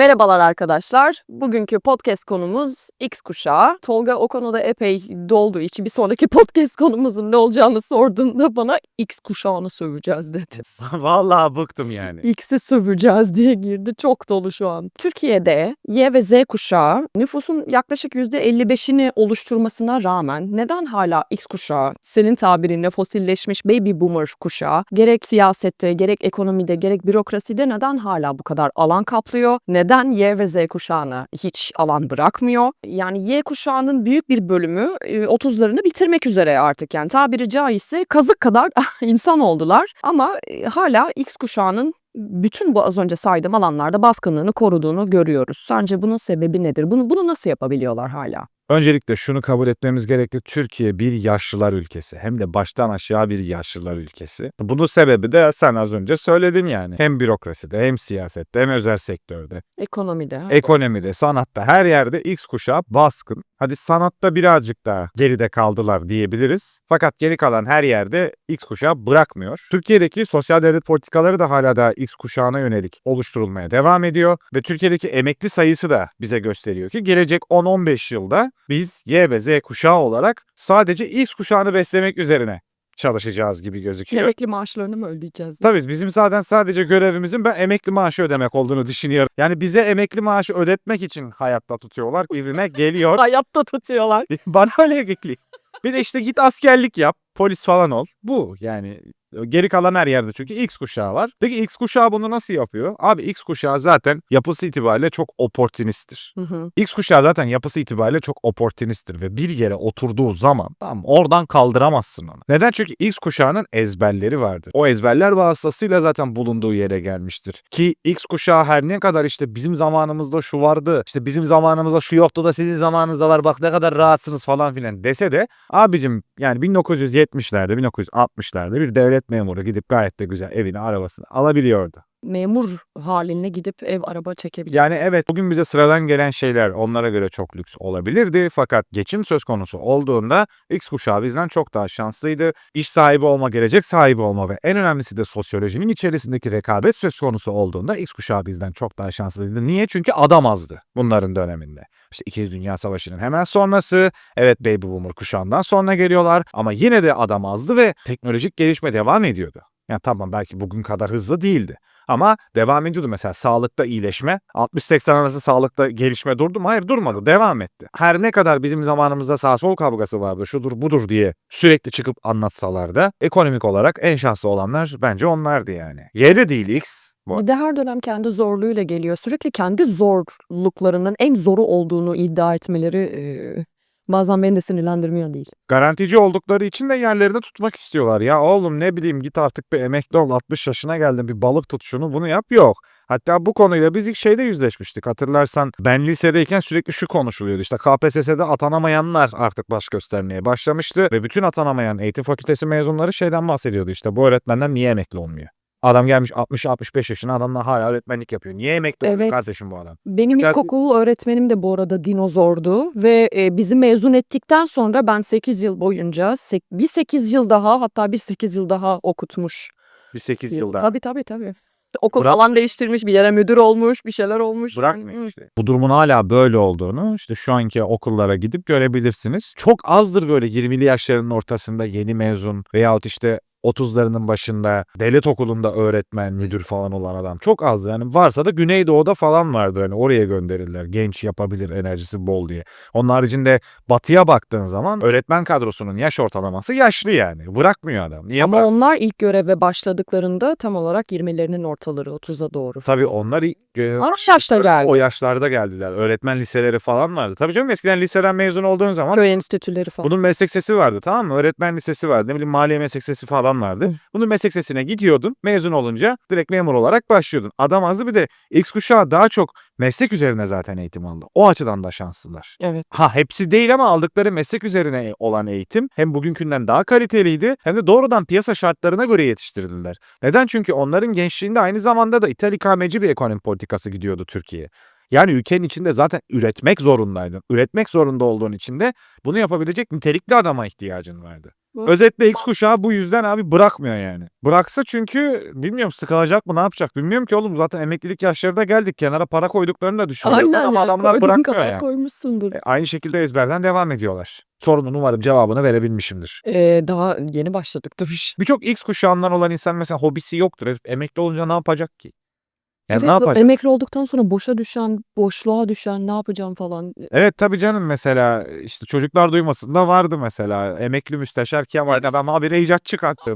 Merhabalar arkadaşlar. Bugünkü podcast konumuz X kuşağı. Tolga o konuda epey dolduğu için bir sonraki podcast konumuzun ne olacağını sorduğunda bana X kuşağını söveceğiz dedi. Vallahi bıktım yani. X'i söveceğiz diye girdi. Çok dolu şu an. Türkiye'de Y ve Z kuşağı nüfusun yaklaşık %55'ini oluşturmasına rağmen neden hala X kuşağı, senin tabirinle fosilleşmiş baby boomer kuşağı gerek siyasette, gerek ekonomide, gerek bürokraside neden hala bu kadar alan kaplıyor? Neden Y ve Z kuşağına hiç alan bırakmıyor? Yani Y kuşağının büyük bir bölümü e, 30'larını bitirmek üzere artık yani tabiri caizse kazık kadar insan oldular ama e, hala X kuşağının bütün bu az önce saydığım alanlarda baskınlığını koruduğunu görüyoruz. Sence bunun sebebi nedir? Bunu bunu nasıl yapabiliyorlar hala? Öncelikle şunu kabul etmemiz gerekli. Türkiye bir yaşlılar ülkesi. Hem de baştan aşağı bir yaşlılar ülkesi. Bunun sebebi de sen az önce söyledin yani. Hem bürokraside hem siyasette hem özel sektörde. Ekonomide. Ekonomide, sanatta her yerde X kuşağı baskın. Hadi sanatta birazcık daha geride kaldılar diyebiliriz. Fakat geri kalan her yerde X kuşağı bırakmıyor. Türkiye'deki sosyal devlet politikaları da hala da X kuşağına yönelik oluşturulmaya devam ediyor. Ve Türkiye'deki emekli sayısı da bize gösteriyor ki gelecek 10-15 yılda biz Y ve Z kuşağı olarak sadece X kuşağını beslemek üzerine çalışacağız gibi gözüküyor. Emekli maaşlarını mı ödeyeceğiz? Tabii bizim zaten sadece görevimizin ben emekli maaşı ödemek olduğunu düşünüyorum. Yani bize emekli maaşı ödetmek için hayatta tutuyorlar. Birbirine geliyor. Hayatta tutuyorlar. Bana öyle gekli. Bir de işte git askerlik yap. Polis falan ol. Bu yani geri kalan her yerde çünkü X kuşağı var. Peki X kuşağı bunu nasıl yapıyor? Abi X kuşağı zaten yapısı itibariyle çok oportunisttir. Hı hı. X kuşağı zaten yapısı itibariyle çok oportunisttir ve bir yere oturduğu zaman tamam oradan kaldıramazsın onu. Neden? Çünkü X kuşağının ezberleri vardır. O ezberler vasıtasıyla zaten bulunduğu yere gelmiştir. Ki X kuşağı her ne kadar işte bizim zamanımızda şu vardı, işte bizim zamanımızda şu yoktu da sizin zamanınızda var bak ne kadar rahatsınız falan filan dese de abicim yani 1970'lerde 1960'larda bir devlet memuru gidip gayet de güzel evini arabasını alabiliyordu. Memur haline gidip ev araba çekebilir. Yani evet bugün bize sıradan gelen şeyler onlara göre çok lüks olabilirdi fakat geçim söz konusu olduğunda X kuşağı bizden çok daha şanslıydı. İş sahibi olma, gelecek sahibi olma ve en önemlisi de sosyolojinin içerisindeki rekabet söz konusu olduğunda X kuşağı bizden çok daha şanslıydı. Niye? Çünkü adam azdı bunların döneminde. İşte İkinci Dünya Savaşı'nın hemen sonrası, evet Baby Boomer kuşağından sonra geliyorlar ama yine de adam azdı ve teknolojik gelişme devam ediyordu. Yani tamam belki bugün kadar hızlı değildi. Ama devam ediyordu mesela sağlıkta iyileşme. 60-80 arası sağlıkta gelişme durdu mu? Hayır durmadı. Devam etti. Her ne kadar bizim zamanımızda sağ sol kavgası vardı, şudur budur diye sürekli çıkıp anlatsalar da ekonomik olarak en şanslı olanlar bence onlardı yani. Yeri değil X. Bu. Bir de her dönem kendi zorluğuyla geliyor. Sürekli kendi zorluklarının en zoru olduğunu iddia etmeleri e, bazen beni de sinirlendirmiyor değil. Garantici oldukları için de yerlerinde tutmak istiyorlar. Ya oğlum ne bileyim git artık bir emekli ol 60 yaşına geldin bir balık tut şunu bunu yap yok. Hatta bu konuyla biz ilk şeyde yüzleşmiştik. Hatırlarsan ben lisedeyken sürekli şu konuşuluyordu. İşte KPSS'de atanamayanlar artık baş göstermeye başlamıştı. Ve bütün atanamayan eğitim fakültesi mezunları şeyden bahsediyordu. İşte bu öğretmenden niye emekli olmuyor? Adam gelmiş 60-65 yaşına adamla hala öğretmenlik yapıyor. Niye emekli olmuyor Evet. kardeşim bu adam? Benim Gerçi- ilkokul öğretmenim de bu arada dinozordu ve e, bizi mezun ettikten sonra ben 8 yıl boyunca sek- bir 8 yıl daha hatta bir 8 yıl daha okutmuş. Bir 8 yılda. Tabii tabii tabii. Okul Bırak- falan değiştirmiş, bir yere müdür olmuş, bir şeyler olmuş. Bırakmıyor işte. Bu durumun hala böyle olduğunu işte şu anki okullara gidip görebilirsiniz. Çok azdır böyle 20'li yaşlarının ortasında yeni mezun veyahut işte 30'larının başında devlet okulunda öğretmen, müdür falan olan adam çok azdır. Yani varsa da Güneydoğu'da falan vardır. Hani oraya gönderirler. Genç yapabilir, enerjisi bol diye. Onun haricinde batıya baktığın zaman öğretmen kadrosunun yaş ortalaması yaşlı yani. Bırakmıyor adam. Niye Ama bırak- onlar ilk göreve başladıklarında tam olarak 20'lerinin ortaları 30'a doğru. Tabii onlar ilk- e, yaşta geldi. o yaşlarda geldiler. Öğretmen liseleri falan vardı. Tabii canım eskiden liseden mezun olduğun zaman Köy enstitüleri falan. Bunun meslek sesi vardı tamam mı? Öğretmen lisesi vardı. Ne bileyim maliye meslek sesi falan vardı. Bunun meslek sesine gidiyordun. Mezun olunca direkt memur olarak başlıyordun. Adam azdı bir de X kuşağı daha çok meslek üzerine zaten eğitim aldı. O açıdan da şanslılar. Evet. Ha hepsi değil ama aldıkları meslek üzerine olan eğitim hem bugünkünden daha kaliteliydi hem de doğrudan piyasa şartlarına göre yetiştirildiler. Neden? Çünkü onların gençliğinde aynı zamanda da ithal ikameci bir ekonomi politikası gidiyordu Türkiye. Yani ülkenin içinde zaten üretmek zorundaydın. Üretmek zorunda olduğun için de bunu yapabilecek nitelikli adama ihtiyacın vardı. Özetle X kuşağı bu yüzden abi bırakmıyor yani. Bıraksa çünkü bilmiyorum sıkılacak mı ne yapacak bilmiyorum ki oğlum zaten emeklilik yaşlarına geldik kenara para koyduklarını da düşünüyorum ama ya, adamlar bırakmıyor kadar yani. koymuşsundur. E, Aynı şekilde ezberden devam ediyorlar. Sorunun umarım cevabını verebilmişimdir. Ee, daha yeni başladık dur. Birçok X kuşağından olan insan mesela hobisi yoktur. Herif emekli olunca ne yapacak ki? Yani Evet, ne yapacak? emekli olduktan sonra boşa düşen, boşluğa düşen ne yapacağım falan. Evet tabii canım mesela işte çocuklar duymasın da vardı mesela. Emekli müsteşar Kemal adam habire icat çıkarttı.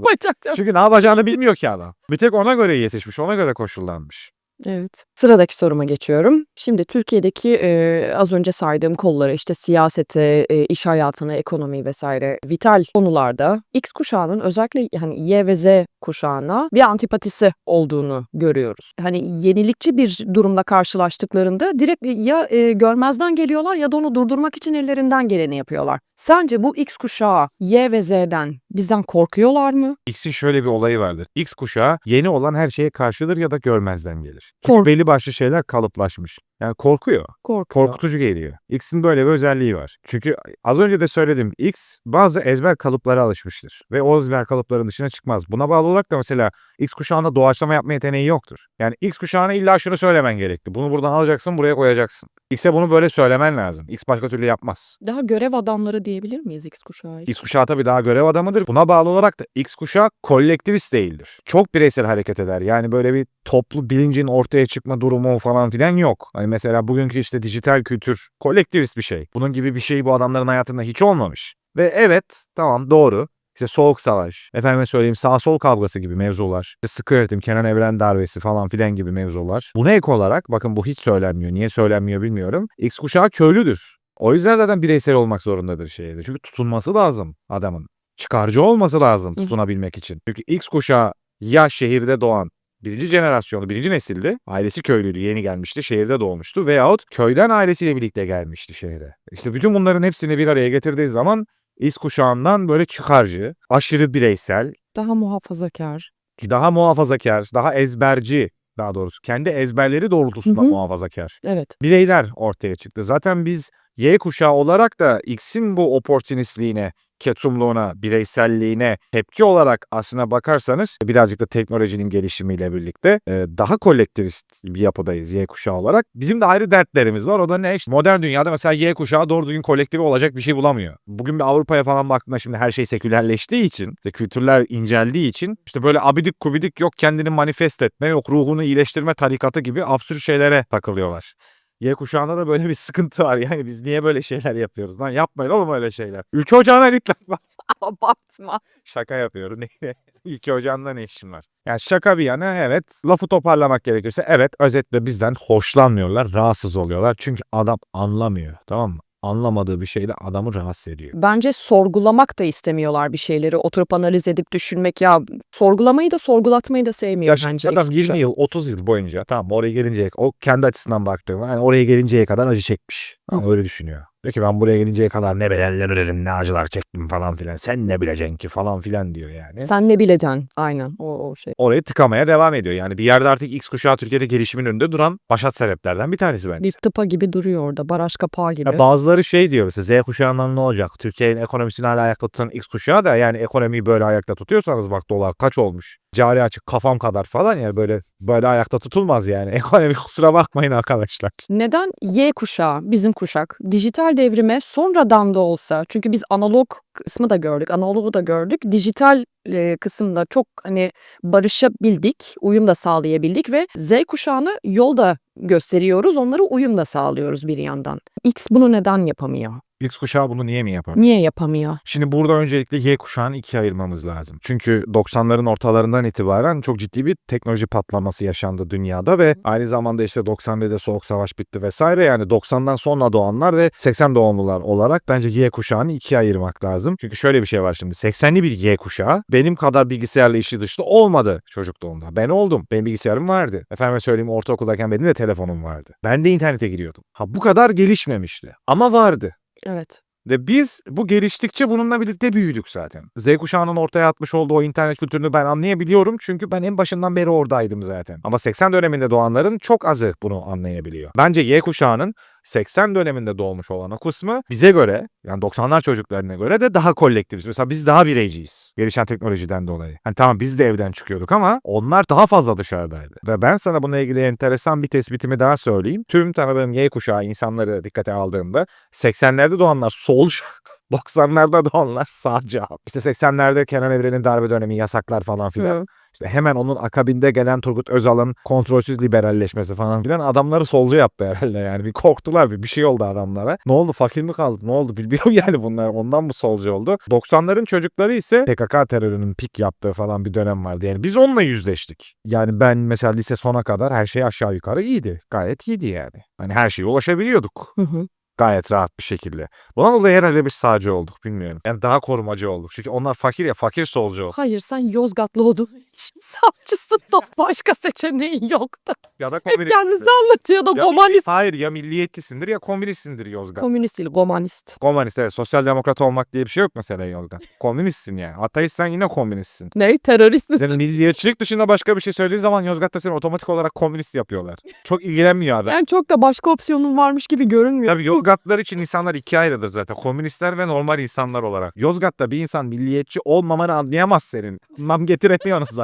Çünkü ne yapacağını bilmiyor ki adam. Bir tek ona göre yetişmiş, ona göre koşullanmış. Evet. Sıradaki soruma geçiyorum. Şimdi Türkiye'deki e, az önce saydığım kollara işte siyasete, e, iş hayatına, ekonomi vesaire vital konularda X kuşağının özellikle hani Y ve Z kuşağına bir antipatisi olduğunu görüyoruz. Hani yenilikçi bir durumla karşılaştıklarında direkt ya e, görmezden geliyorlar ya da onu durdurmak için ellerinden geleni yapıyorlar. Sence bu X kuşağı Y ve Z'den bizden korkuyorlar mı? X'in şöyle bir olayı vardır. X kuşağı yeni olan her şeye karşıdır ya da görmezden gelir. Kork- Belli başlı şeyler kalıplaşmış. Yani korkuyor. Korkuyor. Korkutucu geliyor. X'in böyle bir özelliği var. Çünkü az önce de söyledim X bazı ezber kalıplara alışmıştır. Ve o ezber kalıpların dışına çıkmaz. Buna bağlı olarak da mesela X kuşağında doğaçlama yapma yeteneği yoktur. Yani X kuşağına illa şunu söylemen gerekti. Bunu buradan alacaksın buraya koyacaksın. X'e bunu böyle söylemen lazım. X başka türlü yapmaz. Daha görev adamları diyebilir miyiz X kuşağı? için? X kuşağı tabii daha görev adamıdır. Buna bağlı olarak da X kuşağı kolektivist değildir. Çok bireysel hareket eder. Yani böyle bir toplu bilincin ortaya çıkma durumu falan filan yok. Hani mesela bugünkü işte dijital kültür kolektivist bir şey. Bunun gibi bir şey bu adamların hayatında hiç olmamış. Ve evet tamam doğru. İşte soğuk savaş, efendime söyleyeyim sağ sol kavgası gibi mevzular, işte sıkı yönetim, Kenan Evren darbesi falan filan gibi mevzular. Buna ek olarak bakın bu hiç söylenmiyor. Niye söylenmiyor bilmiyorum. X kuşağı köylüdür. O yüzden zaten bireysel olmak zorundadır şeyde. Çünkü tutunması lazım adamın. Çıkarcı olması lazım tutunabilmek için. Çünkü X kuşağı ya şehirde doğan birinci jenerasyonu, birinci nesildi. Ailesi köylüydü, yeni gelmişti, şehirde doğmuştu. Veyahut köyden ailesiyle birlikte gelmişti şehre. İşte bütün bunların hepsini bir araya getirdiği zaman X kuşağından böyle çıkarcı, aşırı bireysel, Daha muhafazakar. daha muhafazakar, daha ezberci daha doğrusu kendi ezberleri doğrultusunda Hı hı. muhafazakar Evet. bireyler ortaya çıktı. Zaten biz Y kuşağı olarak da X'in bu opportunistliğine, ketumluğuna, bireyselliğine tepki olarak aslına bakarsanız birazcık da teknolojinin gelişimiyle birlikte e, daha kolektivist bir yapıdayız Y kuşağı olarak. Bizim de ayrı dertlerimiz var. O da ne? İşte modern dünyada mesela Y kuşağı doğru düzgün kolektifi olacak bir şey bulamıyor. Bugün bir Avrupa'ya falan baktığında şimdi her şey sekülerleştiği için, işte kültürler inceldiği için işte böyle abidik kubidik yok kendini manifest etme, yok ruhunu iyileştirme tarikatı gibi absürt şeylere takılıyorlar. Y kuşağında da böyle bir sıkıntı var. Yani biz niye böyle şeyler yapıyoruz lan? Yapmayın oğlum öyle şeyler. Ülke ocağına lan. Abartma. Şaka yapıyorum. Ülke ocağında ne işin var? Yani şaka bir yana evet lafı toparlamak gerekirse evet özetle bizden hoşlanmıyorlar, rahatsız oluyorlar. Çünkü adam anlamıyor tamam mı? Anlamadığı bir şeyle adamı rahatsız ediyor. Bence sorgulamak da istemiyorlar bir şeyleri. Oturup analiz edip düşünmek ya sorgulamayı da sorgulatmayı da sevmiyor Ya bence. adam X 20 kuşağı. yıl 30 yıl boyunca tamam oraya gelinceye o kendi açısından baktığında yani oraya gelinceye kadar acı çekmiş. Tamam, öyle düşünüyor. Diyor ki ben buraya gelinceye kadar ne bedeller ödedim ne acılar çektim falan filan. Sen ne bileceksin ki falan filan diyor yani. Sen ne bileceksin? Aynen o, o şey. Orayı tıkamaya devam ediyor. Yani bir yerde artık X kuşağı Türkiye'de gelişimin önünde duran başat sebeplerden bir tanesi bence. Bir tıpa gibi duruyor orada. Baraj kapağı gibi. Ya bazıları şey diyor mesela Z kuşağından ne olacak? Türkiye'nin ekonomisini hala ayakta tutan X kuşağı da yani ekonomiyi böyle ayakta tutuyorsanız bak dolar kaç olmuş? Cari açık kafam kadar falan yani böyle böyle ayakta tutulmaz yani. Ekonomi kusura bakmayın arkadaşlar. Neden Y kuşağı, bizim kuşak, dijital devrime sonradan da olsa, çünkü biz analog kısmı da gördük, analogu da gördük, dijital e, kısımda çok hani barışabildik, uyum da sağlayabildik ve Z kuşağını yolda gösteriyoruz, onlara uyum da sağlıyoruz bir yandan. X bunu neden yapamıyor? X kuşağı bunu niye mi yapar? Niye yapamıyor? Şimdi burada öncelikle Y kuşağını ikiye ayırmamız lazım. Çünkü 90'ların ortalarından itibaren çok ciddi bir teknoloji patlaması yaşandı dünyada ve aynı zamanda işte 91'de Soğuk Savaş bitti vesaire yani 90'dan sonra doğanlar ve 80 doğumlular olarak bence Y kuşağını ikiye ayırmak lazım. Çünkü şöyle bir şey var şimdi 80'li bir Y kuşağı benim kadar bilgisayarla işi dışlı olmadı çocukluğumda. Ben oldum. Benim bilgisayarım vardı. Efendim söyleyeyim ortaokuldayken benim de telefonum vardı. Ben de internete giriyordum. Ha bu kadar gelişmemişti ama vardı. Evet. Ve biz bu geliştikçe bununla birlikte büyüdük zaten. Z kuşağının ortaya atmış olduğu o internet kültürünü ben anlayabiliyorum. Çünkü ben en başından beri oradaydım zaten. Ama 80 döneminde doğanların çok azı bunu anlayabiliyor. Bence Y kuşağının 80 döneminde doğmuş olan o kısmı bize göre yani 90'lar çocuklarına göre de daha kolektifiz. Mesela biz daha bireyciyiz. Gelişen teknolojiden dolayı. Hani tamam biz de evden çıkıyorduk ama onlar daha fazla dışarıdaydı. Ve ben sana bununla ilgili enteresan bir tespitimi daha söyleyeyim. Tüm tanıdığım Y kuşağı insanları dikkate aldığımda 80'lerde doğanlar solcu, 90'larda doğanlar sağcı. İşte 80'lerde Kenan Evren'in darbe dönemi yasaklar falan filan. Hı. İşte hemen onun akabinde gelen Turgut Özal'ın kontrolsüz liberalleşmesi falan filan adamları solcu yaptı herhalde yani. Bir korktular bir, bir şey oldu adamlara. Ne oldu fakir mi kaldı ne oldu bilmiyorum yani bunlar ondan mı solcu oldu. 90'ların çocukları ise PKK terörünün pik yaptığı falan bir dönem vardı. Yani biz onunla yüzleştik. Yani ben mesela lise sona kadar her şey aşağı yukarı iyiydi. Gayet iyiydi yani. Hani her şeye ulaşabiliyorduk Hı hı. gayet rahat bir şekilde. Buna dolayı herhalde biz sağcı olduk bilmiyorum. Yani daha korumacı olduk. Çünkü onlar fakir ya fakir solcu oldu. Hayır sen Yozgatlı olduğun için savcısın da başka seçeneği yoktu. Ya da Hep komünist. kendisi anlatıyor da Ya- gomanist. Hayır ya milliyetçisindir ya komünistsindir Yozgat. Komünist değil, gomanist. Komünist evet. Sosyal demokrat olmak diye bir şey yok mesela Yozgat. Komünistsin yani. Ateistsen yine komünistsin. Ne? Terörist misin? Senin milliyetçilik dışında başka bir şey söylediğin zaman Yozgat'ta seni otomatik olarak komünist yapıyorlar. Çok ilgilenmiyor adam. Yani çok da başka opsiyonun varmış gibi görünmüyor. Tabii Yozgatlar için insanlar ikiye ayrıdır zaten. Komünistler ve normal insanlar olarak. Yozgat'ta bir insan milliyetçi olmamanı anlayamaz senin. Mam getiremiyorsunuz zaten.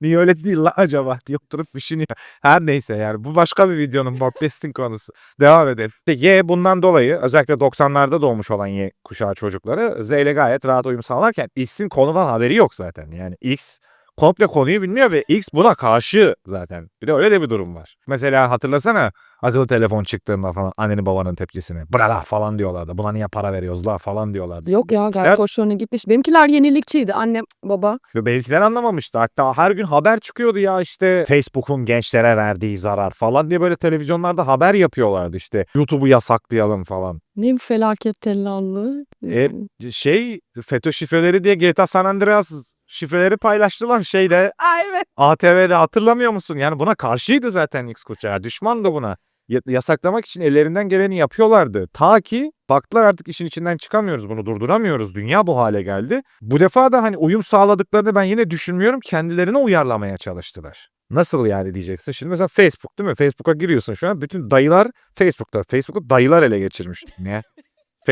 Niye öyle değil la acaba diye oturup düşünüyor. Her neyse yani bu başka bir videonun podcast'in konusu. Devam edelim. İşte Y bundan dolayı özellikle 90'larda doğmuş olan Y kuşağı çocukları Z ile gayet rahat uyum sağlarken X'in konudan haberi yok zaten. Yani X komple konuyu bilmiyor ve X buna karşı zaten. Bir de öyle de bir durum var. Mesela hatırlasana akıllı telefon çıktığında falan annenin babanın tepkisini. Bra la falan diyorlardı. Buna niye para veriyoruz la falan diyorlardı. Yok ya gayet hoşlarına gitmiş. Benimkiler yenilikçiydi. Annem, baba. Ve belkiler anlamamıştı. Hatta her gün haber çıkıyordu ya işte Facebook'un gençlere verdiği zarar falan diye böyle televizyonlarda haber yapıyorlardı işte. YouTube'u yasaklayalım falan. Ne felaket tellallığı. E, şey FETÖ şifreleri diye GTA San Andreas şifreleri paylaştılar şeyde. Ay evet. ATV'de hatırlamıyor musun? Yani buna karşıydı zaten X kuşağı. Düşman da buna. Ya- Yasaklamak için ellerinden geleni yapıyorlardı. Ta ki baktılar artık işin içinden çıkamıyoruz bunu durduramıyoruz. Dünya bu hale geldi. Bu defa da hani uyum sağladıklarını ben yine düşünmüyorum. Kendilerine uyarlamaya çalıştılar. Nasıl yani diyeceksin. Şimdi mesela Facebook değil mi? Facebook'a giriyorsun şu an. Bütün dayılar Facebook'ta. Facebook'u dayılar ele geçirmiş. Ne?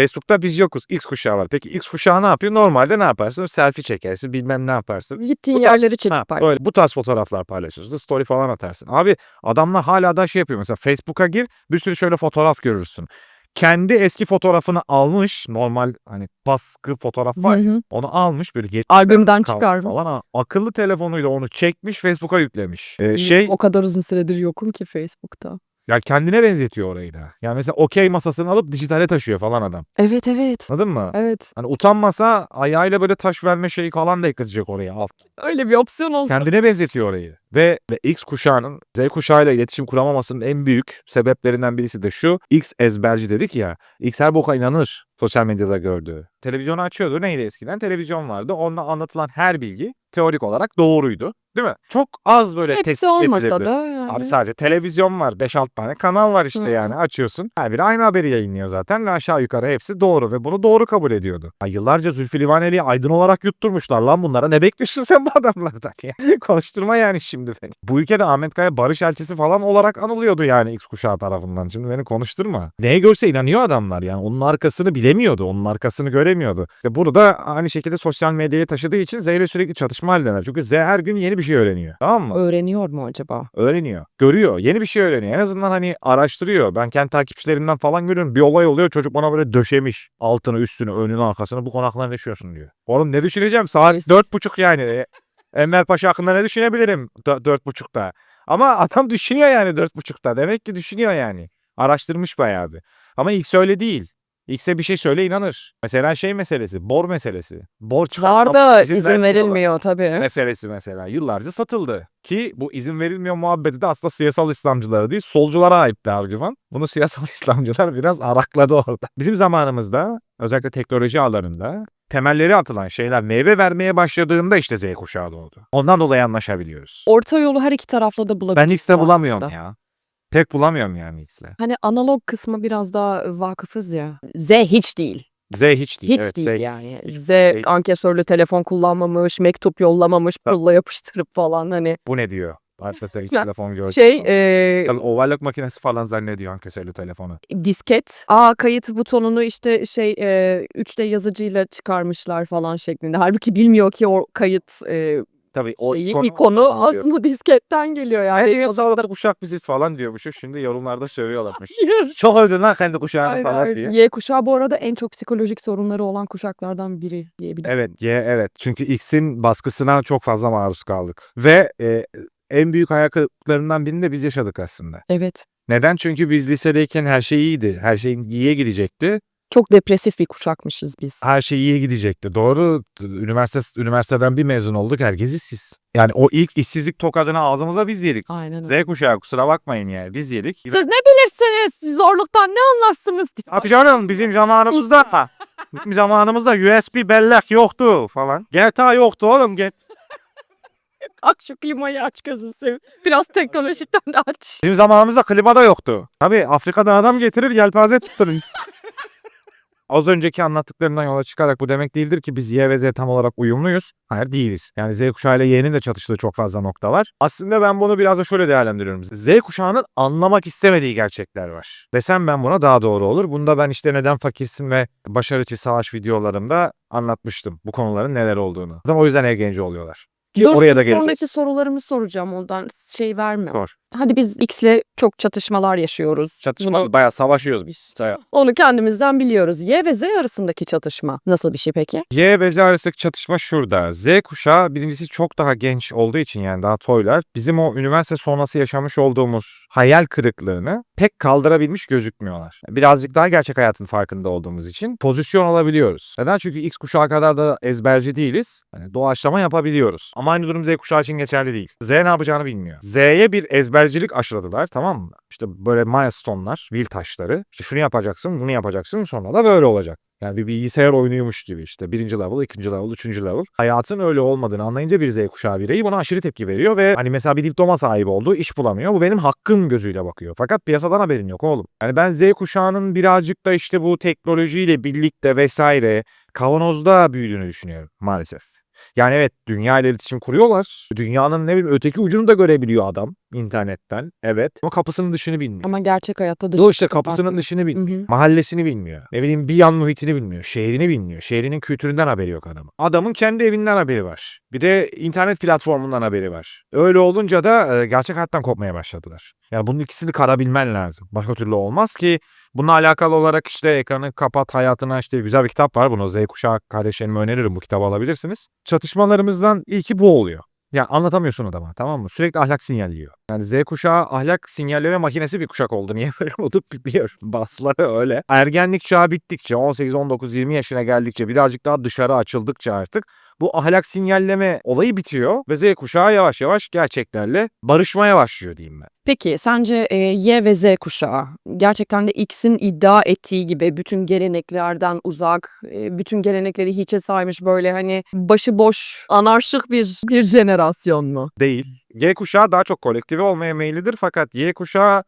Facebook'ta biz yokuz. X kuşağı var. Peki X kuşağı ne yapıyor? Normalde ne yaparsın? Selfie çekersin. Bilmem ne yaparsın. Gittiğin Bu tarz- yerleri çekip Ha, paylaş. bu tarz fotoğraflar paylaşırsın. Story falan atarsın. Abi adamlar hala da şey yapıyor. Mesela Facebook'a gir bir sürü şöyle fotoğraf görürsün. Kendi eski fotoğrafını almış. Normal hani baskı fotoğraf var. Hı hı. Onu almış böyle geç Albümden kal- çıkar. falan. Akıllı telefonuyla onu çekmiş Facebook'a yüklemiş. Ee, şey O kadar uzun süredir yokum ki Facebook'ta. Ya kendine benzetiyor orayı da. Yani mesela okey masasını alıp dijitale taşıyor falan adam. Evet evet. Anladın mı? Evet. Hani utanmasa ayağıyla böyle taş verme şeyi falan da ekletecek oraya alt. Öyle bir opsiyon olsa. Kendine benzetiyor orayı. Ve, ve X kuşağının Z kuşağıyla iletişim kuramamasının en büyük sebeplerinden birisi de şu. X ezberci dedik ya. X her boka inanır sosyal medyada gördüğü. Televizyonu açıyordu. Neydi eskiden? Televizyon vardı. Onunla anlatılan her bilgi teorik olarak doğruydu. Değil mi? Çok az böyle Hepsi tespit olmasa edilirdi. da yani. Abi sadece televizyon var. 5-6 tane kanal var işte Hı. yani açıyorsun. Her biri aynı haberi yayınlıyor zaten ve aşağı yukarı hepsi doğru ve bunu doğru kabul ediyordu. Ya yıllarca Zülfü Livaneli'yi aydın olarak yutturmuşlar lan bunlara. Ne bekliyorsun sen bu adamlardan ya? Konuşturma yani şimdi beni. Bu ülkede Ahmet Kaya barış elçisi falan olarak anılıyordu yani X kuşağı tarafından. Şimdi beni konuşturma. Neye görse inanıyor adamlar yani. Onun arkasını bilemiyordu. Onun arkasını göremiyordu. İşte burada aynı şekilde sosyal medyaya taşıdığı için Z ile sürekli çatışma halindeler. Çünkü Z her gün yeni bir şey öğreniyor. Tamam mı? Öğreniyor mu acaba? öğreniyor. Görüyor. Yeni bir şey öğreniyor. En azından hani araştırıyor. Ben kendi takipçilerimden falan görüyorum. Bir olay oluyor. Çocuk bana böyle döşemiş. Altını, üstünü, önünü, arkasını. Bu konu hakkında ne düşünüyorsun diyor. Oğlum ne düşüneceğim? Saat dört buçuk yani. Enver Paşa hakkında ne düşünebilirim? Dö- dört buçukta. Ama adam düşünüyor yani dört buçukta. Demek ki düşünüyor yani. Araştırmış bayağı bir. Ama ilk öyle değil. X'e bir şey söyle inanır. Mesela şey meselesi. Bor meselesi. Bor çıkartma Var da izin verilmiyor tabii. meselesi mesela yıllarca satıldı. Ki bu izin verilmiyor muhabbeti de aslında siyasal İslamcılara değil solculara ait bir argüman. Bunu siyasal İslamcılar biraz arakladı orada. Bizim zamanımızda özellikle teknoloji alanında temelleri atılan şeyler meyve vermeye başladığında işte Z kuşağı doğdu. Ondan dolayı anlaşabiliyoruz. Orta yolu her iki tarafla da bulabiliriz. Ben X'te bulamıyorum aslında. ya. Tek bulamıyorum yani X'le. Hani analog kısmı biraz daha vakıfız ya. Z hiç değil. Z hiç değil. Hiç evet, değil Z yani. Z ankesörlü telefon kullanmamış, mektup yollamamış, pulla yapıştırıp falan hani. Bu ne diyor? Arkadaşlar hiç Ben- telefon gördüm. Şey e, Tabii ovallik makinesi falan zannediyor ankesörlü telefonu. disket. Aa kayıt butonunu işte şey e, 3D yazıcıyla çıkarmışlar falan şeklinde. Halbuki bilmiyor ki o kayıt e, Tabii şeyi, ikonu, anlıyor. aslında disketten geliyor yani. Her sağlar kuşak biziz falan diyormuşuz. Şimdi yorumlarda sövüyorlarmış. Hayır. Çok övdün lan kendi kuşağını Aynen falan diye. Y kuşağı bu arada en çok psikolojik sorunları olan kuşaklardan biri diyebilirim. Evet, ye, evet. Çünkü X'in baskısına çok fazla maruz kaldık. Ve e, en büyük hayal kırıklıklarından birini de biz yaşadık aslında. Evet. Neden? Çünkü biz lisedeyken her şey iyiydi. Her şey iyiye gidecekti. Çok depresif bir kuşakmışız biz. Her şey iyiye gidecekti. Doğru. Üniversite, üniversiteden bir mezun olduk. Herkes işsiz. Yani o ilk işsizlik tokadını ağzımıza biz yedik. Aynen öyle. Z kuşağı kusura bakmayın yani. Biz yedik. Siz ne bilirsiniz? Zorluktan ne anlarsınız? diye. Abi canım bizim zamanımızda bizim zamanımızda USB bellek yoktu falan. GTA yoktu oğlum. Get Aç şu klimayı aç gözünü seveyim. Biraz teknolojiden de aç. Bizim zamanımızda klima da yoktu. Tabii Afrika'dan adam getirir yelpaze tutturur. Az önceki anlattıklarımdan yola çıkarak bu demek değildir ki biz Y ve Z tam olarak uyumluyuz. Hayır değiliz. Yani Z kuşağı ile Y'nin de çatıştığı çok fazla nokta var. Aslında ben bunu biraz da şöyle değerlendiriyorum. Z kuşağının anlamak istemediği gerçekler var. Desem ben buna daha doğru olur. Bunda ben işte neden fakirsin ve başarı savaş videolarımda anlatmıştım bu konuların neler olduğunu. Zaten o yüzden ergenci oluyorlar. Ki Dur, oraya da geleceğiz. sonraki sorularımı soracağım ondan şey verme. Sor. Hadi biz X'le çok çatışmalar yaşıyoruz. Çatışma Bunu- bayağı savaşıyoruz biz. onu kendimizden biliyoruz. Y ve Z arasındaki çatışma nasıl bir şey peki? Y ve Z arasındaki çatışma şurada. Z kuşağı birincisi çok daha genç olduğu için yani daha toylar. Bizim o üniversite sonrası yaşamış olduğumuz hayal kırıklığını pek kaldırabilmiş gözükmüyorlar. Birazcık daha gerçek hayatın farkında olduğumuz için pozisyon alabiliyoruz. Neden? Çünkü X kuşağı kadar da ezberci değiliz. Hani doğaçlama yapabiliyoruz. Ama aynı durum Z kuşağı için geçerli değil. Z ne yapacağını bilmiyor. Z'ye bir ezbercilik aşıladılar tamam mı? İşte böyle milestone'lar, vil taşları. İşte şunu yapacaksın, bunu yapacaksın sonra da böyle olacak. Yani bir bilgisayar oyunuymuş gibi işte. Birinci level, ikinci level, üçüncü level. Hayatın öyle olmadığını anlayınca bir Z kuşağı bireyi buna aşırı tepki veriyor ve hani mesela bir diploma sahibi oldu, iş bulamıyor. Bu benim hakkım gözüyle bakıyor. Fakat piyasadan haberin yok oğlum. Yani ben Z kuşağının birazcık da işte bu teknolojiyle birlikte vesaire kavanozda büyüdüğünü düşünüyorum maalesef. Yani evet dünya ile iletişim kuruyorlar. Dünyanın ne bileyim öteki ucunu da görebiliyor adam internetten. Evet. Ama kapısının dışını bilmiyor. Ama gerçek hayatta dış Yo işte kapısının dışını bilmiyor. Hı hı. Mahallesini bilmiyor. Ne bileyim bir yan muhitini bilmiyor. Şehrini bilmiyor. Şehrinin kültüründen haberi yok adamın. Adamın kendi evinden haberi var. Bir de internet platformundan haberi var. Öyle olunca da e, gerçek hayattan kopmaya başladılar. Yani bunun ikisini karabilmen lazım. Başka türlü olmaz ki bununla alakalı olarak işte ekranı kapat hayatına işte güzel bir kitap var. Bunu Z kuşağı kardeşlerime öneririm bu kitabı alabilirsiniz. Çatışmalarımızdan ilki bu oluyor. Ya anlatamıyorsun adama tamam mı? Sürekli ahlak sinyalliyor. Yani Z kuşağı ahlak sinyalleme makinesi bir kuşak oldu. Niye böyle oldu biliyorum. Basları öyle. Ergenlik çağı bittikçe 18, 19, 20 yaşına geldikçe birazcık daha dışarı açıldıkça artık bu ahlak sinyalleme olayı bitiyor ve Z kuşağı yavaş yavaş gerçeklerle barışmaya başlıyor diyeyim ben. Peki sence e, Y ve Z kuşağı gerçekten de X'in iddia ettiği gibi bütün geleneklerden uzak, e, bütün gelenekleri hiçe saymış böyle hani başıboş, anarşik bir bir jenerasyon mu? Değil. Y kuşağı daha çok kolektive olmaya meyillidir fakat Y kuşağı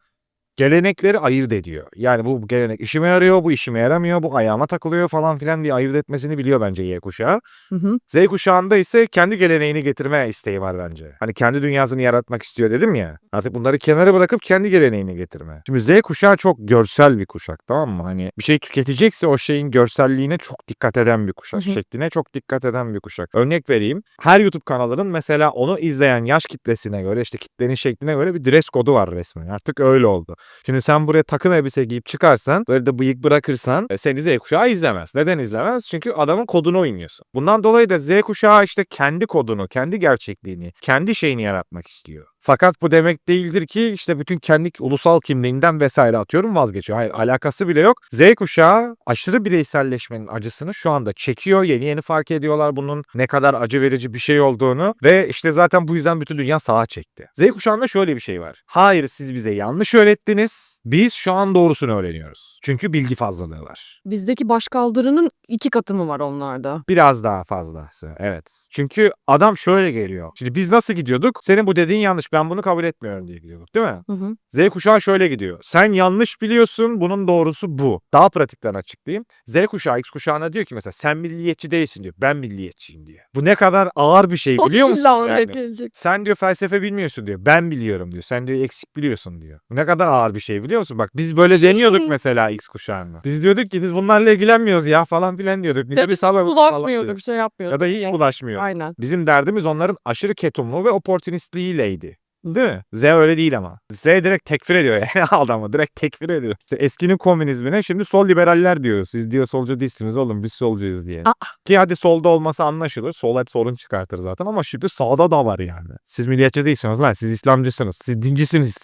gelenekleri ayırt ediyor. Yani bu gelenek işime yarıyor, bu işime yaramıyor, bu ayağıma takılıyor falan filan diye ayırt etmesini biliyor bence Y kuşağı. Hı hı. Z kuşağında ise kendi geleneğini getirme isteği var bence. Hani kendi dünyasını yaratmak istiyor dedim ya. Artık bunları kenara bırakıp kendi geleneğini getirme. Şimdi Z kuşağı çok görsel bir kuşak tamam mı? Hani bir şey tüketecekse o şeyin görselliğine çok dikkat eden bir kuşak. Hı hı. Şekline çok dikkat eden bir kuşak. Örnek vereyim. Her YouTube kanalının mesela onu izleyen yaş kitlesine göre işte kitlenin şekline göre bir dress kodu var resmen. Artık öyle oldu. Şimdi sen buraya takım elbise giyip çıkarsan böyle de bıyık bırakırsan e, seni Z kuşağı izlemez. Neden izlemez? Çünkü adamın kodunu oynuyorsun. Bundan dolayı da Z kuşağı işte kendi kodunu, kendi gerçekliğini, kendi şeyini yaratmak istiyor. Fakat bu demek değildir ki işte bütün kendi ulusal kimliğinden vesaire atıyorum vazgeçiyor. Hayır alakası bile yok. Z kuşağı aşırı bireyselleşmenin acısını şu anda çekiyor. Yeni yeni fark ediyorlar bunun ne kadar acı verici bir şey olduğunu. Ve işte zaten bu yüzden bütün dünya sağa çekti. Z kuşağında şöyle bir şey var. Hayır siz bize yanlış öğrettiniz. Biz şu an doğrusunu öğreniyoruz. Çünkü bilgi fazlalığı var. Bizdeki başkaldırının iki katı mı var onlarda? Biraz daha fazlası. Evet. Çünkü adam şöyle geliyor. Şimdi biz nasıl gidiyorduk? Senin bu dediğin yanlış. Ben bunu kabul etmiyorum diye gidiyorduk değil mi? Hı hı. Z kuşağı şöyle gidiyor. Sen yanlış biliyorsun. Bunun doğrusu bu. Daha pratikten açıklayayım. Z kuşağı X kuşağına diyor ki mesela sen milliyetçi değilsin diyor. Ben milliyetçiyim diyor. Bu ne kadar ağır bir şey biliyor musun? Yani? gelecek. Sen diyor felsefe bilmiyorsun diyor. Ben biliyorum diyor. Sen diyor eksik biliyorsun diyor. Bu ne kadar ağır bir şey biliyor musun? Bak biz böyle deniyorduk mesela X kuşağında. Biz diyorduk ki biz bunlarla ilgilenmiyoruz ya falan filan diyorduk. Bize bir sağlam Bulaşmıyordu bir şey yapmıyordu. Ya da hiç bulaşmıyor. Aynen. Bizim derdimiz onların aşırı ketumlu ve opportunistliğiyleydi. Değil mi? Z öyle değil ama. Z direkt tekfir ediyor yani adamı. Direkt tekfir ediyor. İşte eskinin komünizmine şimdi sol liberaller diyor. Siz diyor solcu değilsiniz oğlum biz solcuyuz diye. Aa. Ki hadi solda olması anlaşılır. Sol hep sorun çıkartır zaten ama şimdi sağda da var yani. Siz milliyetçi değilsiniz lan. Siz İslamcısınız. Siz dincisiniz.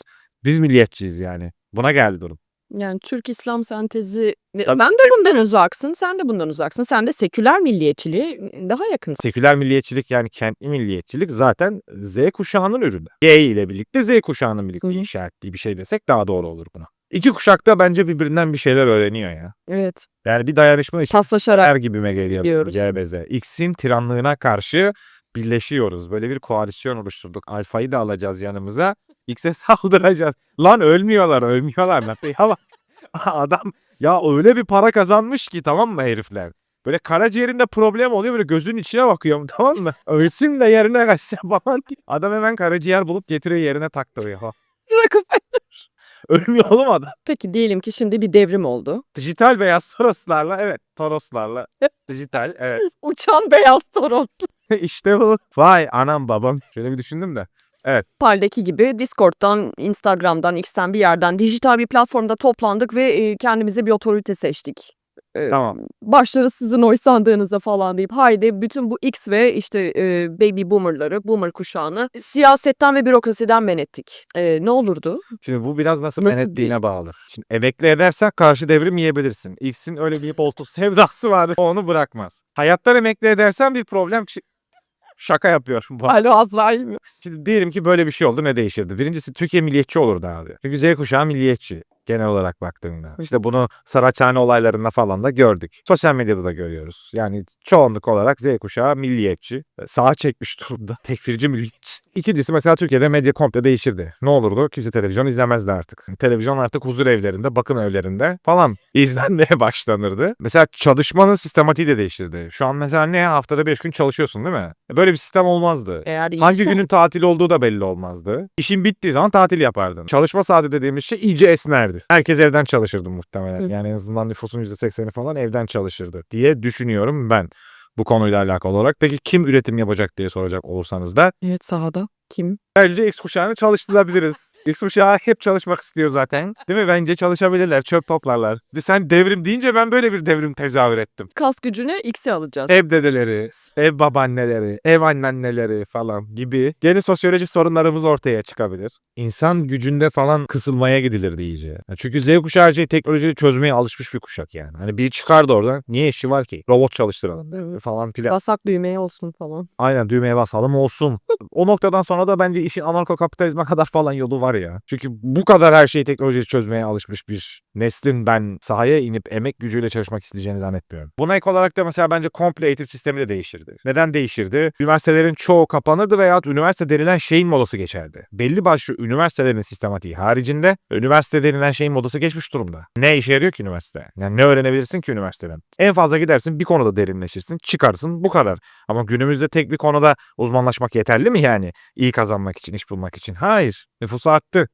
Biz milliyetçiyiz yani. Buna geldi durum. Yani Türk İslam sentezi Tabii. ben de bundan uzaksın, sen de bundan uzaksın. Sen de seküler milliyetçiliğe daha yakınsın. Seküler milliyetçilik yani kentli milliyetçilik zaten Z kuşağının ürünü. Y ile birlikte Z kuşağının birlikte Hı hı. inşa ettiği bir şey desek daha doğru olur buna. İki kuşak da bence birbirinden bir şeyler öğreniyor ya. Evet. Yani bir dayanışma için Paslaşarak her gibime geliyor Biliyoruz. CBZ. X'in tiranlığına karşı birleşiyoruz. Böyle bir koalisyon oluşturduk. Alfa'yı da alacağız yanımıza. X'e saldıracağız. Lan ölmüyorlar, ölmüyorlar. lan. Ya bak, adam ya öyle bir para kazanmış ki tamam mı herifler? Böyle karaciğerinde problem oluyor böyle gözünün içine bakıyorum tamam mı? Ölsün de yerine kaçsa falan diye. Adam hemen karaciğer bulup getiriyor yerine taktırıyor. Ha. Ölmüyor oğlum adam. Peki diyelim ki şimdi bir devrim oldu. Dijital beyaz Toroslarla evet Toroslarla dijital evet. Uçan beyaz toron. işte bu. Vay anam babam. Şöyle bir düşündüm de. Paldeki gibi Discord'dan, Instagram'dan, X'ten bir yerden dijital bir platformda toplandık ve e, kendimize bir otorite seçtik. E, Tamam. Başları sizin oy sandığınıza falan deyip haydi bütün bu X ve işte e, baby boomerları, boomer kuşağını siyasetten ve bürokrasiden men ettik. E, ne olurdu? Şimdi bu biraz nasıl, Nasıl men ettiğine bağlı. Şimdi emekli edersen karşı devrim yiyebilirsin. X'in öyle bir boltu sevdası vardı. Onu bırakmaz. Hayattan emekli edersen bir problem Şaka yapıyorum. Bu- Alo Azrail Şimdi diyelim ki böyle bir şey oldu ne değişirdi? Birincisi Türkiye milliyetçi olurdu abi. Çünkü Z kuşağı milliyetçi genel olarak baktığında. İşte bunu Saraçhane olaylarında falan da gördük. Sosyal medyada da görüyoruz. Yani çoğunluk olarak Z kuşağı milliyetçi. Sağa çekmiş durumda. Tekfirci milliyetçi. İkincisi mesela Türkiye'de medya komple değişirdi. Ne olurdu? Kimse televizyon izlemezdi artık. Televizyon artık huzur evlerinde, bakım evlerinde falan izlenmeye başlanırdı. Mesela çalışmanın sistematiği de değişirdi. Şu an mesela ne haftada 5 gün çalışıyorsun değil mi? E Böyle bir sistem olmazdı. Eğer iyiyse, Hangi günün tatil olduğu da belli olmazdı. İşin bittiği zaman tatil yapardın. Çalışma saati dediğimiz şey iyice esnerdi. Herkes evden çalışırdı muhtemelen. Hı. Yani en azından nüfusun %80'i falan evden çalışırdı diye düşünüyorum ben bu konuyla alakalı olarak. Peki kim üretim yapacak diye soracak olursanız da Evet sahada. Kim? bence X kuşağını çalıştırabiliriz. X kuşağı hep çalışmak istiyor zaten. Değil mi? Bence çalışabilirler, çöp toplarlar. Sen devrim deyince ben böyle bir devrim tezahür ettim. Kas gücüne X'i alacağız. Ev dedeleri, ev babaanneleri, ev anneanneleri falan gibi yeni sosyoloji sorunlarımız ortaya çıkabilir. İnsan gücünde falan kısılmaya gidilir iyice. Çünkü Z kuşağı her şeyi teknolojiyle çözmeye alışmış bir kuşak yani. Hani biri çıkardı oradan. Niye işi var ki? Robot çalıştıralım değil mi? falan filan. Basak düğmeye olsun falan. Aynen düğmeye basalım olsun. o noktadan sonra da bence işin anarko kapitalizme kadar falan yolu var ya. Çünkü bu kadar her şeyi teknolojiyle çözmeye alışmış bir neslin ben sahaya inip emek gücüyle çalışmak isteyeceğini zannetmiyorum. Buna ek olarak da mesela bence komple eğitim sistemi de değişirdi. Neden değişirdi? Üniversitelerin çoğu kapanırdı veya üniversite denilen şeyin modası geçerdi. Belli başlı üniversitelerin sistematiği haricinde üniversite denilen şeyin modası geçmiş durumda. Ne işe yarıyor ki üniversite? Yani ne öğrenebilirsin ki üniversiteden? En fazla gidersin bir konuda derinleşirsin, çıkarsın bu kadar. Ama günümüzde tek bir konuda uzmanlaşmak yeterli mi yani? İyi kazanmak için, iş bulmak için. Hayır. Nüfus arttı.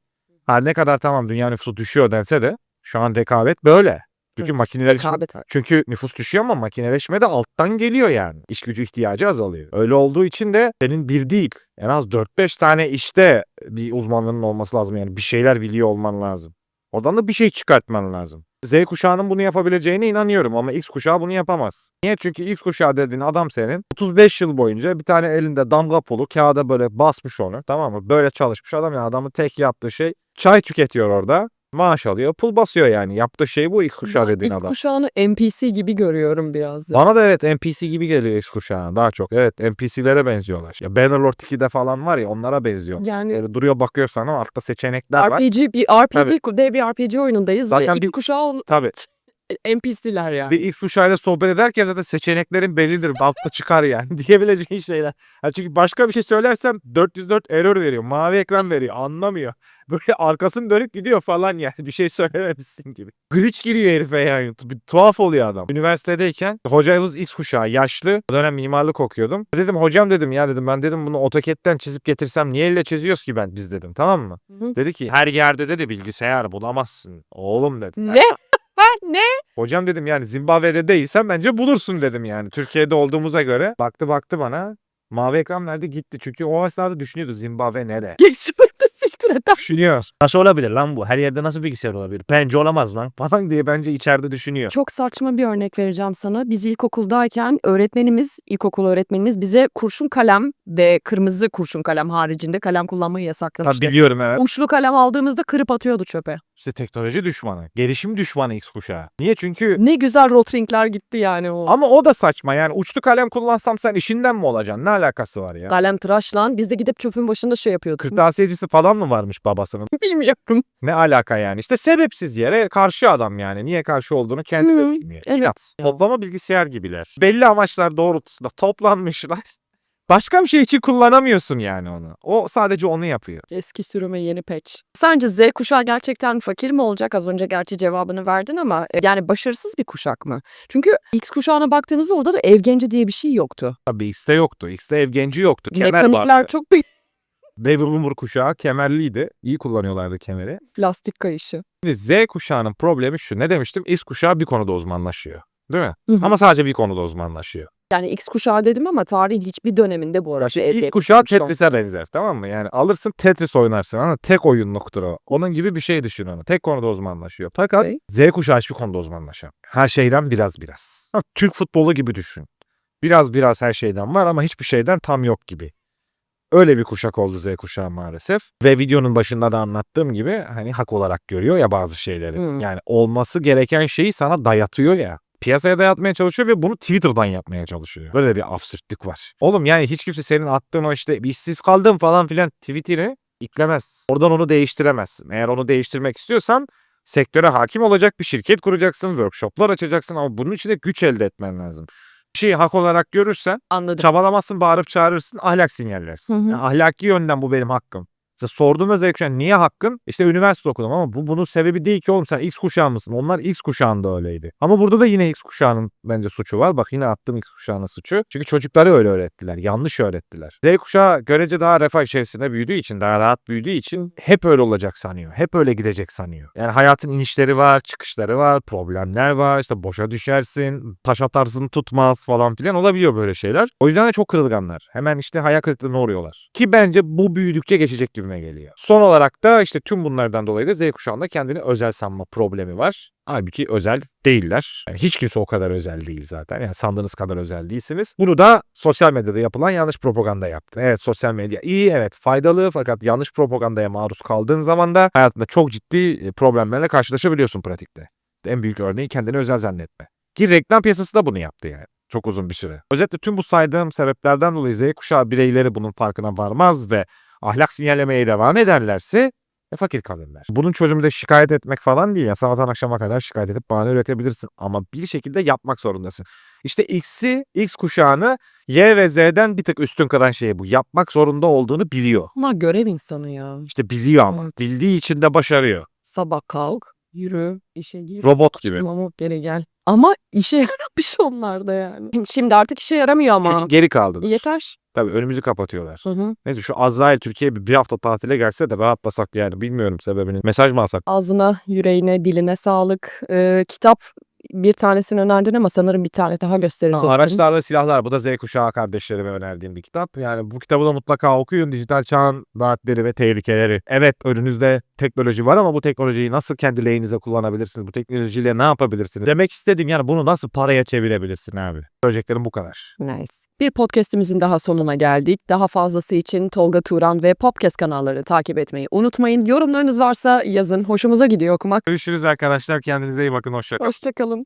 Her ne kadar tamam dünya nüfusu düşüyor dense de şu an rekabet böyle. Çünkü Evet, makineleşme, rekabet. çünkü nüfus düşüyor ama makineleşme de alttan geliyor yani. İş gücü ihtiyacı azalıyor. Öyle olduğu için de senin bir değil en az 4-5 tane işte bir uzmanlığının olması lazım. Yani bir şeyler biliyor olman lazım. Oradan da bir şey çıkartman lazım. Z kuşağının bunu yapabileceğine inanıyorum ama X kuşağı bunu yapamaz. Niye? Çünkü X kuşağı dediğin adam senin 35 yıl boyunca bir tane elinde damga pulu kağıda böyle basmış onu tamam mı? Böyle çalışmış adam ya adamın tek yaptığı şey çay tüketiyor orada. Maaş alıyor, pul basıyor yani. Yaptığı şey bu X kuşağı dediğin İlk adam. kuşağını NPC gibi görüyorum biraz da. Bana da evet NPC gibi geliyor X kuşağı daha çok. Evet NPC'lere benziyorlar. Ya Bannerlord 2'de falan var ya onlara benziyor. Yani Yani duruyor bakıyor sana altta seçenekler var. RPG bir RPG dev bir RPG oyunundayız Zaten ve bir- ilk kuşağı Tabii. NPC'ler yani. Bir X kuşağıyla sohbet ederken zaten seçeneklerin bellidir. Altta çıkar yani diyebileceğin şeyler. Ha çünkü başka bir şey söylersem 404 error veriyor. Mavi ekran veriyor. Anlamıyor. Böyle arkasını dönüp gidiyor falan yani. Bir şey söylememişsin gibi. Glitch giriyor herife yani. Bir tuhaf oluyor adam. Üniversitedeyken hocamız X kuşağı yaşlı. O dönem mimarlık okuyordum. Dedim hocam dedim ya dedim ben dedim bunu AutoCAD'den çizip getirsem niye elle çiziyoruz ki ben biz dedim tamam mı? Hı hı. Dedi ki her yerde dedi bilgisayar bulamazsın. Oğlum dedi. Ne? Ne? Hocam dedim yani Zimbabwe'de değilsen bence bulursun dedim yani. Türkiye'de olduğumuza göre. Baktı baktı bana. Mavi ekran nerede gitti. Çünkü o esnada düşünüyordu Zimbabwe nere? Geçmedi filtreden. Düşünüyor. Nasıl olabilir lan bu? Her yerde nasıl bilgisayar olabilir? Bence olamaz lan. Falan diye bence içeride düşünüyor. Çok saçma bir örnek vereceğim sana. Biz ilkokuldayken öğretmenimiz, ilkokul öğretmenimiz bize kurşun kalem ve kırmızı kurşun kalem haricinde kalem kullanmayı Tabii yasaklamıştı. biliyorum evet. Uçlu kalem aldığımızda kırıp atıyordu çöpe. İşte teknoloji düşmanı. Gelişim düşmanı X kuşağı. Niye? Çünkü Ne güzel rotringler gitti yani o. ama o da saçma yani uçlu kalem kullansam sen işinden mi olacaksın? Ne alakası var ya? Kalem tıraş lan. Biz de gidip çöpün başında şey yapıyorduk. Kırtasiyecisi falan mı varmış babasının? Bilmiyorum. Ne alaka yani? İşte sebepsiz yere karşı adam yani. Niye karşı olduğunu kendi de Hı, bilmiyor. evet. İnat. Toplama bilgisayar gibiler. Belli amaçlar doğrultusunda toplanmışlar. Başka bir şey için kullanamıyorsun yani onu. O sadece onu yapıyor. Eski sürüme yeni patch. Sence Z kuşağı gerçekten fakir mi olacak? Az önce gerçi cevabını verdin ama e, yani başarısız bir kuşak mı? Çünkü X kuşağına baktığınızda orada da ev genci diye bir şey yoktu. Tabii X'te yoktu. X'te ev genci yoktu. Kemer Mekanikler vardı. çok Baby boomer kuşağı kemerliydi. İyi kullanıyorlardı kemeri. plastik kayışı. Şimdi Z kuşağının problemi şu. Ne demiştim? X kuşağı bir konuda uzmanlaşıyor. Değil mi? Hı hı. Ama sadece bir konuda uzmanlaşıyor. Yani X kuşağı dedim ama tarihin hiçbir döneminde bu arada. Şimdi ilk kuşağı Tetris'e benzer tamam mı? Yani alırsın Tetris oynarsın ama tek oyunluktur o. Onun gibi bir şey düşün onu. Tek konuda uzmanlaşıyor. Fakat Okey. Z kuşağı hiçbir konuda uzmanlaşan. Her şeyden biraz biraz. Ha, Türk futbolu gibi düşün. Biraz biraz her şeyden var ama hiçbir şeyden tam yok gibi. Öyle bir kuşak oldu Z kuşağı maalesef. Ve videonun başında da anlattığım gibi hani hak olarak görüyor ya bazı şeyleri. Hmm. Yani olması gereken şeyi sana dayatıyor ya. Piyasaya dayatmaya çalışıyor ve bunu Twitter'dan yapmaya çalışıyor. Böyle bir absürtlük var. Oğlum yani hiç kimse senin attığın o işte işsiz kaldım falan filan tweetini iklemez. Oradan onu değiştiremezsin. Eğer onu değiştirmek istiyorsan sektöre hakim olacak bir şirket kuracaksın, workshoplar açacaksın ama bunun için de güç elde etmen lazım. Bir şeyi hak olarak görürsen Anladım. çabalamazsın, bağırıp çağırırsın, ahlak sinyallersin. Hı hı. Yani ahlaki yönden bu benim hakkım. Mesela sorduğumda zevk kuşağı niye hakkın? İşte üniversite okudum ama bu bunun sebebi değil ki oğlum sen X kuşağı mısın? Onlar X kuşağında öyleydi. Ama burada da yine X kuşağının bence suçu var. Bak yine attım X kuşağının suçu. Çünkü çocukları öyle öğrettiler. Yanlış öğrettiler. Z kuşağı görece daha refah içerisinde büyüdüğü için, daha rahat büyüdüğü için hep öyle olacak sanıyor. Hep öyle gidecek sanıyor. Yani hayatın inişleri var, çıkışları var, problemler var. İşte boşa düşersin, taş atarsın tutmaz falan filan olabiliyor böyle şeyler. O yüzden de çok kırılganlar. Hemen işte hayal kırıklığına uğruyorlar. Ki bence bu büyüdükçe geçecek gibime geliyor. Son olarak da işte tüm bunlardan dolayı da Z kuşağında kendini özel sanma problemi var. Halbuki özel değiller. Yani hiç kimse o kadar özel değil zaten. Yani sandığınız kadar özel değilsiniz. Bunu da sosyal medyada yapılan yanlış propaganda yaptı. Evet sosyal medya iyi evet faydalı fakat yanlış propagandaya maruz kaldığın zaman da hayatında çok ciddi e, problemlerle karşılaşabiliyorsun pratikte. En büyük örneği kendini özel zannetme. Ki reklam piyasası da bunu yaptı yani. Çok uzun bir süre. Özetle tüm bu saydığım sebeplerden dolayı Z kuşağı bireyleri bunun farkına varmaz ve ahlak sinyallemeye devam ederlerse e, fakir kalırlar. Bunun çözümü de şikayet etmek falan değil ya. Sabahtan akşama kadar şikayet edip bahane üretebilirsin. Ama bir şekilde yapmak zorundasın. İşte X'i, X kuşağını Y ve Z'den bir tık üstün kılan şey bu. Yapmak zorunda olduğunu biliyor. Onlar görev insanı ya. İşte biliyor ama. Evet. Bildiği için de başarıyor. Sabah kalk, yürü, işe gir. Robot gibi. Ama geri gel. Ama işe yaramış onlar da yani. Şimdi artık işe yaramıyor ama. Çünkü geri kaldı. Yeter. Tabii önümüzü kapatıyorlar. Hı hı. Neyse şu Azrail Türkiye'ye bir, hafta tatile gelse de rahatlasak yani bilmiyorum sebebini. Mesaj mı alsak? Ağzına, yüreğine, diline sağlık. Ee, kitap bir tanesini önerdin ama sanırım bir tane daha gösterecektin. Araçlarla silahlar. Bu da Z kuşağı kardeşlerime önerdiğim bir kitap. Yani bu kitabı da mutlaka okuyun. Dijital çağın vaatleri ve tehlikeleri. Evet önünüzde teknoloji var ama bu teknolojiyi nasıl kendi lehinize kullanabilirsiniz? Bu teknolojiyle ne yapabilirsiniz? Demek istedim yani bunu nasıl paraya çevirebilirsin abi? Söyleyeceklerim bu kadar. Nice. Bir podcastimizin daha sonuna geldik. Daha fazlası için Tolga Turan ve Podcast kanalları takip etmeyi unutmayın. Yorumlarınız varsa yazın. Hoşumuza gidiyor okumak. Görüşürüz arkadaşlar. Kendinize iyi bakın. Hoşçakalın. Hoşçakalın.